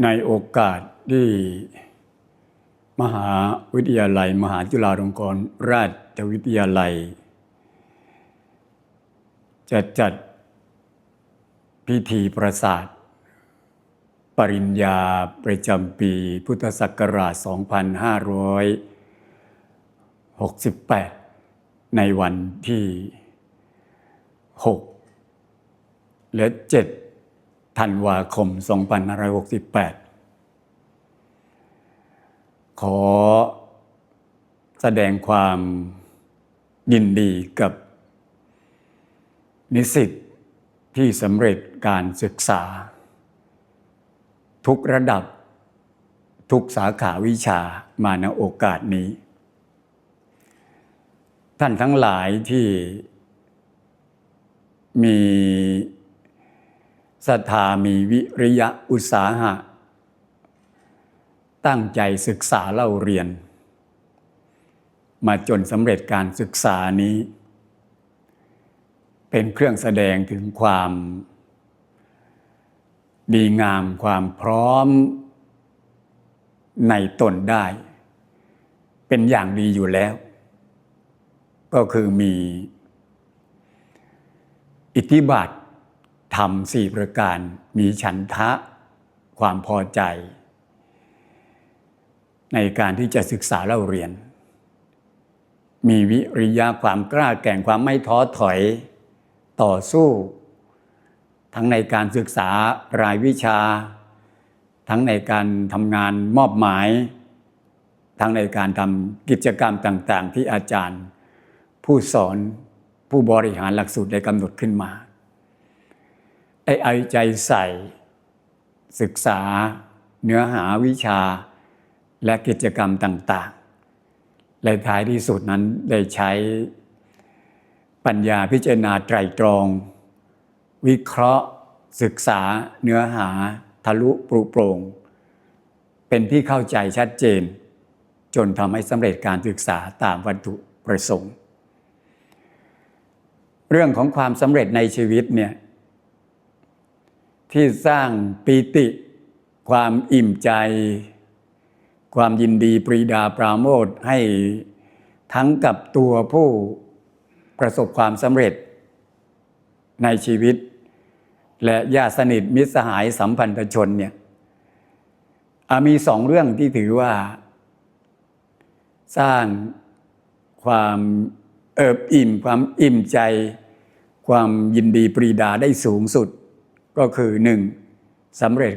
ในโอกาสที่มหาวิทยาลัย มหาจุฬาลงกรณราชวิทยาลัย จะจัดพิธีประสาท ปริญญาประจำปีพุทธศักราช 2568 ในวันที่ 6 และ 7 ธันวาคม 2568 ขอแสดงความยินดีกับนิสิตที่สำเร็จการศึกษา ทุกระดับทุกสาขาวิชามาณโอกาสนี้ ท่านทั้งหลายที่มี ศรัทธามีวิริยะอุตสาหะ ตั้งใจศึกษาเล่าเรียน มาจนสำเร็จการศึกษานี้ เป็นเครื่องแสดงถึงความดีงามความพร้อมในตนได้ เป็นอย่างดีอยู่แล้ว ก็คือมีอิทธิบาท ธรรมสี่ประการมีฉันทะความพอใจ ในการที่จะศึกษาเล่าเรียน มีวิริยะความกล้าแก่งความไม่ท้อถอยต่อสู้ ทั้งในการศึกษารายวิชา ทั้งในการทำงานมอบหมาย ทั้งในการทำกิจกรรมต่าง ๆ ที่อาจารย์ ผู้สอนผู้บริหารหลักสูตรได้กำหนดขึ้นมา ได้เอาใจใส่ ศึกษาเนื้อหาวิชาและกิจกรรมต่างๆและท้ายที่สุดนั้นได้ใช้ปัญญาพิจารณาไตรตรอง วิเคราะห์ศึกษาเนื้อหาทะลุปรุโปร่งเป็นที่เข้าใจชัดเจน จนทำให้สำเร็จการศึกษาตามวัตถุประสงค์ เรื่องของความสำเร็จในชีวิตเนี่ย ที่สร้างปีติ ความอิ่มใจ ความยินดีปรีดาปราโมทให้ทั้งกับตัวผู้ประสบความสำเร็จในชีวิต และญาติสนิทมิตรสหายสัมพันธชนเนี่ยมีสองเรื่องที่ถือว่า สร้างความเอิบอิ่ม ความอิ่มใจ ความยินดีปรีดาได้สูงสุด ก็คือหนึ่งสำเร็จ